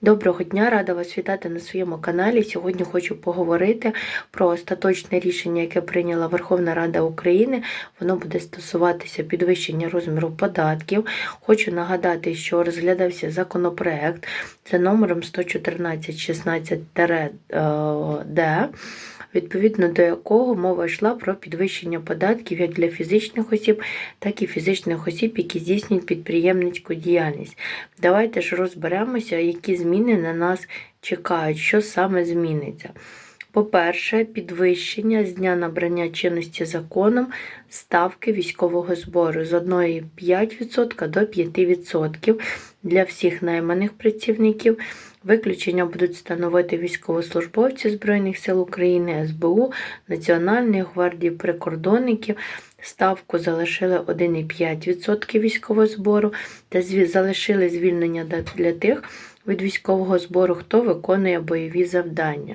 Доброго дня, рада вас вітати на своєму каналі. Сьогодні хочу поговорити про остаточне рішення, яке прийняла Верховна Рада України. Воно буде стосуватися підвищення розміру податків. Хочу нагадати, що розглядався законопроект за номером 11416-д, відповідно до якого мова йшла про підвищення податків як для фізичних осіб, так і фізичних осіб, які здійснюють підприємницьку діяльність. Давайте ж розберемося, які зміни на нас чекають, що саме зміниться. По-перше, підвищення з дня набрання чинності законом ставки військового збору з 1,5% до 5% для всіх найманих працівників. Виключення будуть становити військовослужбовці Збройних сил України, СБУ, Національної гвардії прикордонників. Ставку залишили 1,5% військового збору та залишили звільнення для тих від військового збору, хто виконує бойові завдання.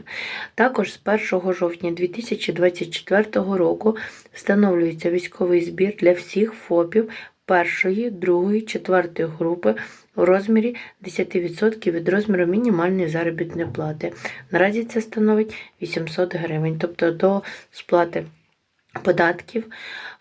Також з 1 жовтня 2024 року встановлюється військовий збір для всіх ФОПів першої, другої, четвертої групи у розмірі 10% від розміру мінімальної заробітної плати. Наразі це становить 800 гривень, тобто до сплати податків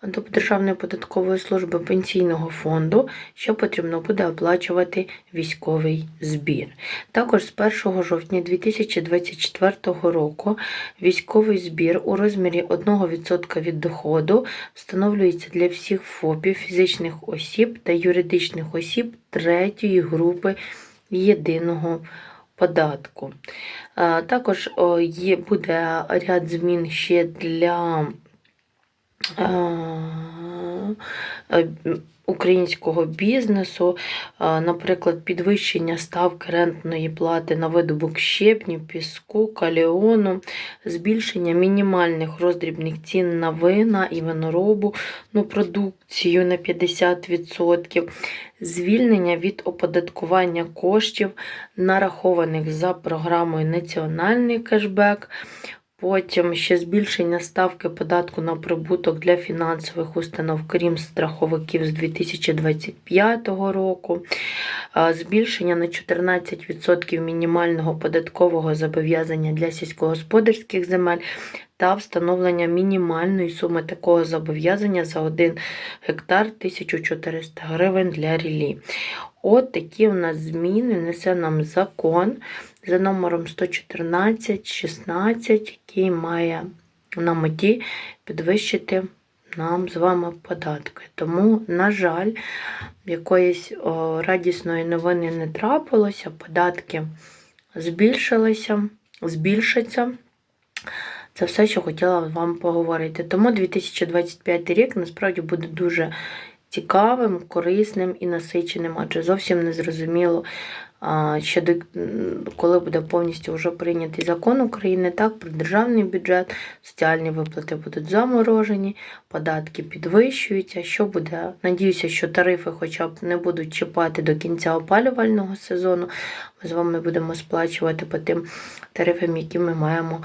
до Державної податкової служби пенсійного фонду, що потрібно буде оплачувати військовий збір. Також з 1 жовтня 2024 року військовий збір у розмірі 1% від доходу встановлюється для всіх ФОПів, фізичних осіб та юридичних осіб третьої групи єдиного податку. Також є, буде ряд змін ще для українського бізнесу, наприклад, підвищення ставки рентної плати на видобук щебнів, піску, каліону, збільшення мінімальних роздрібних цін на вина і виноробу, ну, продукцію на 50%, звільнення від оподаткування коштів, нарахованих за програмою Національний кешбек. Потім ще збільшення ставки податку на прибуток для фінансових установ, крім страховиків з 2025 року, збільшення на 14% мінімального податкового зобов'язання для сільськогосподарських земель та встановлення мінімальної суми такого зобов'язання за 1 гектар 1400 гривень для рілі. От такі у нас зміни несе нам закон за номером 114 16, який має на меті підвищити нам з вами податки. Тому, на жаль, якоїсь радісної новини не трапилося, податки збільшилися, збільшаться. Це все, що хотіла вам поговорити. Тому 2025 рік насправді буде дуже цікавим, корисним і насиченим, адже зовсім не зрозуміло, ще коли буде повністю вже прийнятий закон України, так, про державний бюджет, соціальні виплати будуть заморожені, податки підвищуються. Що буде? Надіюся, що тарифи хоча б не будуть чіпати до кінця опалювального сезону. Ми з вами будемо сплачувати по тим тарифам, які ми маємо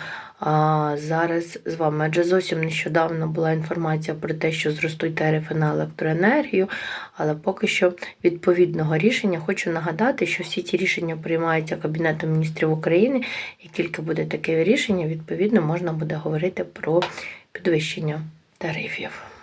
зараз з вами. Адже зовсім нещодавно була інформація про те, що зростуть тарифи на електроенергію, але поки що відповідного рішення хочу нагадати, що всі ці рішення приймаються Кабінетом міністрів України, і тільки буде таке рішення, відповідно можна буде говорити про підвищення тарифів.